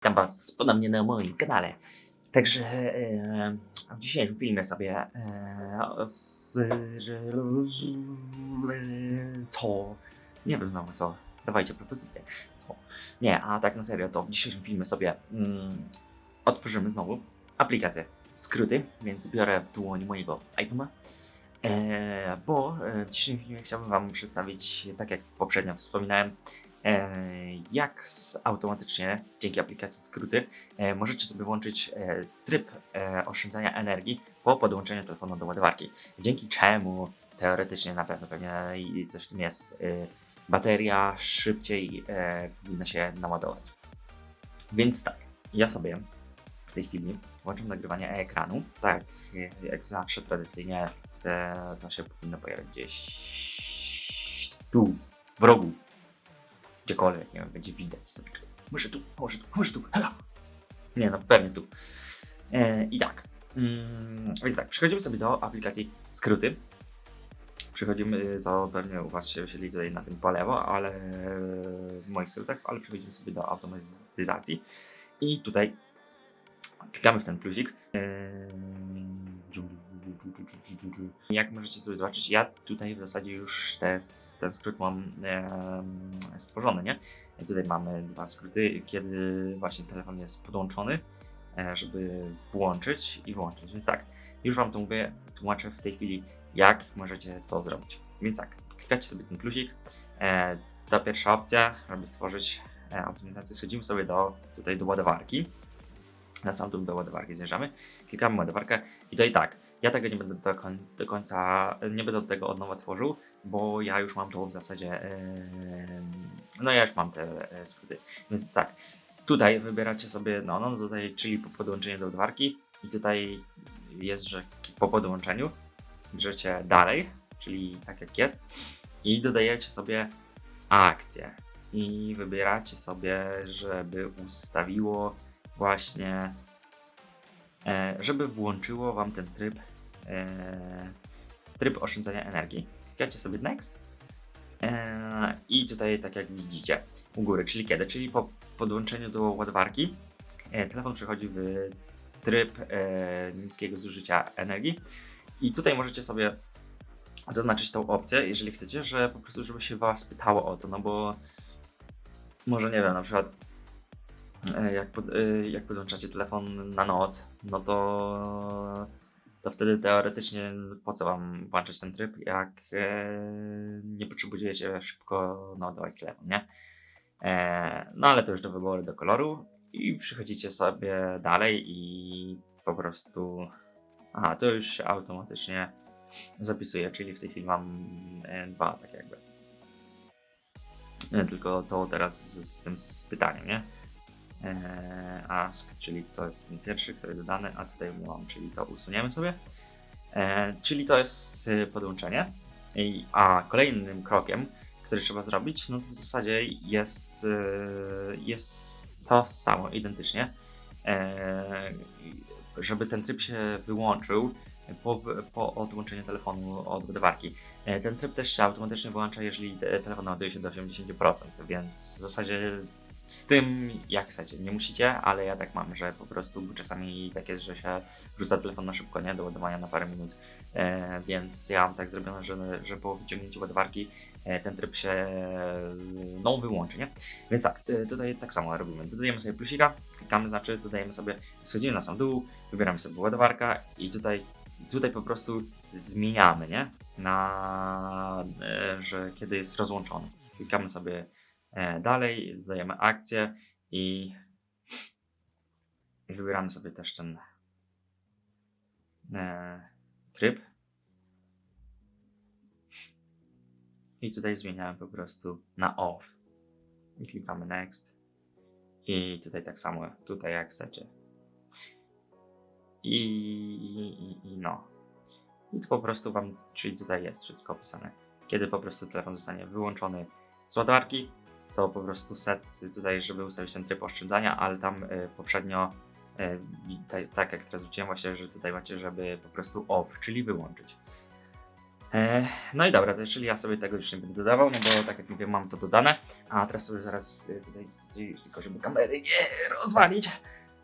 Witam Was ponownie na moim kanale. Także e, w dzisiejszym filmie sobie e, z, co? Nie wiem znowu co. Dawajcie propozycję. Co? Nie, a tak na serio, to w dzisiejszym filmie sobie mm, otworzymy znowu aplikację skróty, więc biorę w dłoń mojego iPhone'a. E, bo e, w dzisiejszym filmie chciałbym Wam przedstawić, tak jak poprzednio wspominałem, e, jak automatycznie dzięki aplikacji skróty e, możecie sobie włączyć e, tryb e, oszczędzania energii po podłączeniu telefonu do ładowarki. Dzięki czemu teoretycznie na pewno pewnie coś w tym jest. bateria szybciej powinna się naładować. Więc tak, ja sobie w tej chwili włączam nagrywanie ekranu. Tak, jak zawsze tradycyjnie to się powinno pojawić gdzieś tu, w rogu. Gdziekolwiek, nie wiem, będzie widać. Może tu, może tu, może tu. Hela. Nie no, pewnie tu. E, I tak. Mm, więc tak, przechodzimy sobie do aplikacji skróty. Przechodzimy, to pewnie u Was się wyświetli tutaj na tym po lewo, ale w moich skrótach, ale przechodzimy sobie do automatyzacji i tutaj klikamy w ten plusik. Jak możecie sobie zobaczyć, ja tutaj w zasadzie już te, ten skrót mam em, stworzony, nie? Tutaj mamy dwa skróty, kiedy właśnie telefon jest podłączony, e, żeby włączyć i wyłączyć. Więc tak, już Wam to mówię, tłumaczę w tej chwili, jak możecie to zrobić. Więc tak, klikacie sobie ten plusik. E, ta pierwsza opcja, żeby stworzyć e, schodzimy sobie do, tutaj do ładowarki. Na sam dół do ładowarki zjeżdżamy, klikamy ładowarkę i i tak. Ja tego nie będę do, koń, do końca, nie będę tego od nowa tworzył, bo ja już mam to w zasadzie, no ja już mam te e, skróty. Więc tak, tutaj wybieracie sobie, no, no tutaj, czyli po podłączeniu do ładowarki i tutaj jest, że po podłączeniu bierzecie dalej, czyli tak jak jest i dodajecie sobie akcję i wybieracie sobie, żeby ustawiło właśnie, żeby włączyło Wam ten tryb, e, tryb oszczędzania energii. Klikacie sobie Next e, i tutaj tak jak widzicie u góry, czyli kiedy? Czyli po podłączeniu do ładowarki e, telefon przechodzi w tryb e, niskiego zużycia energii i tutaj możecie sobie zaznaczyć tą opcję, jeżeli chcecie, że po prostu żeby się Was pytało o to, no bo może nie wiem, na przykład e, jak, pod, e, jak podłączacie telefon na noc, no to, to wtedy teoretycznie po co wam włączać ten tryb, jak e, nie potrzebujecie szybko naładować telefon, nie? E, no ale to już do wyboru, do koloru i przychodzicie sobie dalej i po prostu aha, to już się automatycznie zapisuje, czyli w tej chwili mam e, dwa tak jakby. Tylko to teraz z, z tym z pytaniem, nie? E, ask, czyli to jest ten pierwszy, który dodany, a tutaj mam, czyli to usuniemy sobie. E, czyli to jest e, podłączenie. A kolejnym krokiem, który trzeba zrobić, no to w zasadzie jest, e, jest to samo, identycznie. E, żeby ten tryb się wyłączył po, po odłączeniu telefonu od ładowarki. Ten tryb też się automatycznie wyłącza, jeżeli te- telefon ładuje się do 80%, więc w zasadzie z tym jak chcecie. Nie musicie, ale ja tak mam, że po prostu czasami tak jest, że się wrzuca telefon na szybko, nie? Do ładowania na parę minut. E, więc ja mam tak zrobione, że, że po wyciągnięciu ładowarki e, ten tryb się no, wyłączy, nie? Więc tak, e, tutaj tak samo robimy. Dodajemy sobie plusika, klikamy, znaczy dodajemy sobie, schodzimy na sam dół, wybieramy sobie ładowarka i tutaj, tutaj po prostu zmieniamy, nie? Na, e, że kiedy jest rozłączony. Klikamy sobie e, dalej, dodajemy akcję i i wybieramy sobie też ten e, tryb. I tutaj zmieniamy po prostu na off. I klikamy next. I tutaj tak samo, tutaj jak chcecie. I, i, i no. I to po prostu wam, czyli tutaj jest wszystko opisane. Kiedy po prostu telefon zostanie wyłączony z ładowarki, to po prostu set tutaj, żeby ustawić ten tryb oszczędzania, ale tam y, poprzednio, i tak, jak teraz wróciłem właśnie, że tutaj macie, żeby po prostu off, czyli wyłączyć. E, no i dobra, czyli ja sobie tego już nie będę dodawał, no bo tak jak mówię, mam to dodane. A teraz sobie zaraz e, tutaj, tutaj tylko żeby kamery nie rozwalić,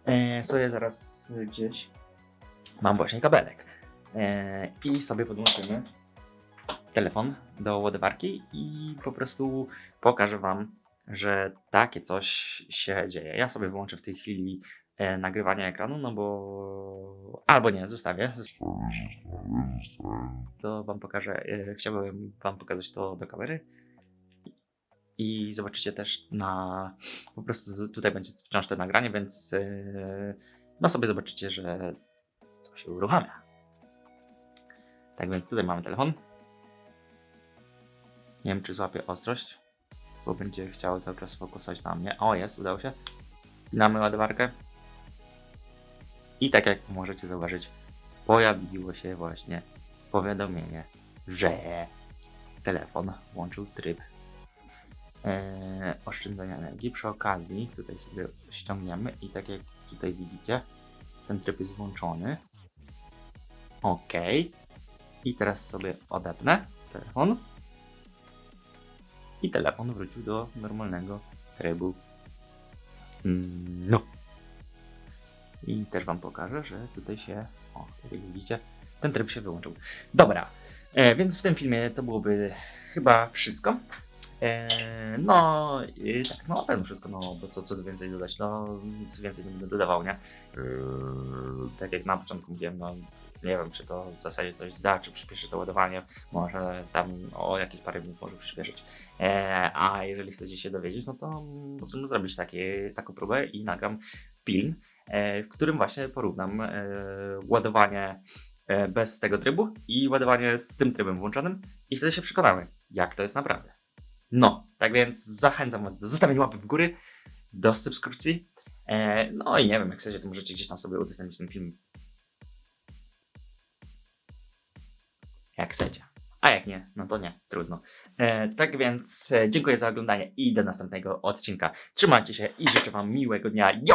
e, sobie zaraz e, gdzieś mam właśnie kabelek. E, I sobie podłączymy telefon do ładowarki i po prostu pokażę Wam, że takie coś się dzieje. Ja sobie wyłączę w tej chwili e, nagrywanie ekranu, no bo albo nie, zostawię. To Wam pokażę. e, Chciałbym Wam pokazać to do kamery. I zobaczycie też na. Po prostu tutaj będzie wciąż to nagranie, więc e, no sobie zobaczycie, że to się uruchamia. Tak więc tutaj mamy telefon. Nie wiem, czy złapie ostrość, bo będzie chciało cały czas fokusować na mnie. O, jest, udało się. Mamy ładowarkę. I tak jak możecie zauważyć, pojawiło się właśnie powiadomienie, że telefon włączył tryb e, oszczędzania energii. Przy okazji tutaj sobie ściągniemy i tak jak tutaj widzicie, ten tryb jest włączony. OK. I teraz sobie odepnę telefon. I telefon wrócił do normalnego trybu. No. I też Wam pokażę, że tutaj się, o, jak widzicie, ten tryb się wyłączył. Dobra, e, więc w tym filmie to byłoby chyba wszystko. E, no, i tak, no na wszystko, no bo co, co więcej dodać, no nic więcej nie będę dodawał, nie? E, tak jak na początku mówiłem, no nie wiem, czy to w zasadzie coś da, czy przyspieszy to ładowanie, może tam o jakieś parę minut może przyspieszyć. E, a jeżeli chcecie się dowiedzieć, no to możemy zrobić takie, taką próbę i nagram film, e, w którym właśnie porównam e, ładowanie e, bez tego trybu i ładowanie z tym trybem włączonym i wtedy się przekonamy, jak to jest naprawdę. No, tak więc zachęcam Was do zostawienia łapy w góry, do subskrypcji. E, no i nie wiem, jak chcecie, to możecie gdzieś tam sobie udostępnić ten film. Jak chcecie. A jak nie, no to nie, trudno. E, tak więc e, dziękuję za oglądanie i do następnego odcinka. Trzymajcie się i życzę Wam miłego dnia. Yo!